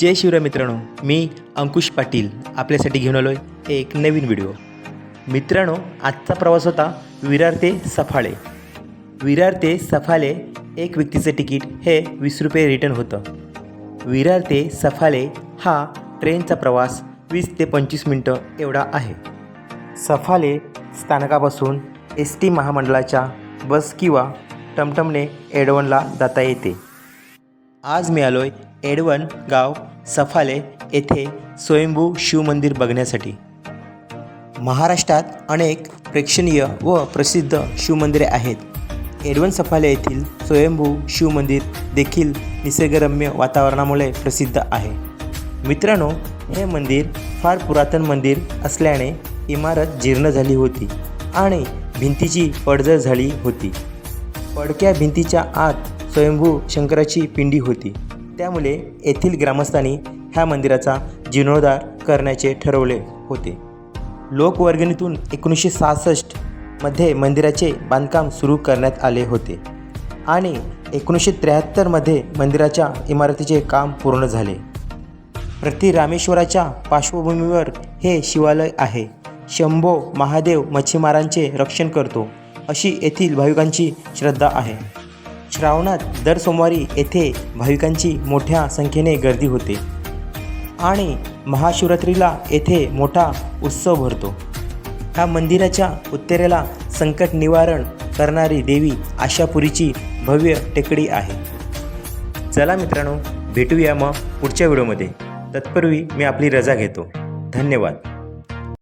जय शिवराय मित्रांनो मी अंकुश पाटील आपल्यासाठी घेऊन आलो आहे एक नवीन व्हिडिओ मित्रांनो आजचा प्रवास होता विरार ते सफाळे. विरार ते सफाळे एक व्यक्तीचं तिकीट हे वीस रुपये रिटर्न होतं. विरार ते सफाळे हा ट्रेनचा प्रवास वीस ते पंचवीस मिनटं एवढा आहे. सफाले स्थानकापासून एस टी महामंडळाच्या बस किंवा टमटमने एडवनला जाता येते. आज मी आलोय एडवन गाव सफाले येथे स्वयंभू शिवमंदिर बघण्यासाठी. महाराष्ट्रात अनेक प्रेक्षणीय व प्रसिद्ध शिवमंदिरे आहेत. एडवन सफाले येथील स्वयंभू शिवमंदिर देखील निसर्गरम्य वातावरणामुळे प्रसिद्ध आहे. मित्रांनो हे मंदिर फार पुरातन मंदिर असल्याने इमारत जीर्ण झाली होती आणि भिंतीची पडझड झाली होती. पडक्या भिंतीच्या आत स्वयंभू शंकराची पिंडी होती. त्यामुळे येथील ग्रामस्थांनी ह्या मंदिराचा जीर्णोद्धार करण्याचे ठरवले होते. लोकवर्गणीतून एकोणीसशे सहासष्टमध्ये मंदिराचे बांधकाम सुरू करण्यात आले होते आणि एकोणीसशे त्र्याहत्तरमध्ये मंदिराच्या इमारतीचे काम पूर्ण झाले. प्रति रामेश्वराच्या पार्श्वभूमीवर हे शिवालय आहे. शंभो महादेव मच्छीमारांचे रक्षण करतो अशी येथील भाविकांची श्रद्धा आहे. श्रावणात दर सोमवारी येथे भाविकांची मोठ्या संख्येने गर्दी होते आणि महाशिवरात्रीला येथे मोठा उत्सव भरतो. ह्या मंदिराच्या उत्तरेला संकट निवारण करणारी देवी आशापुरीची भव्य टेकडी आहे. चला मित्रांनो भेटूया मग पुढच्या व्हिडिओमध्ये. तत्पूर्वी मी आपली रजा घेतो. धन्यवाद.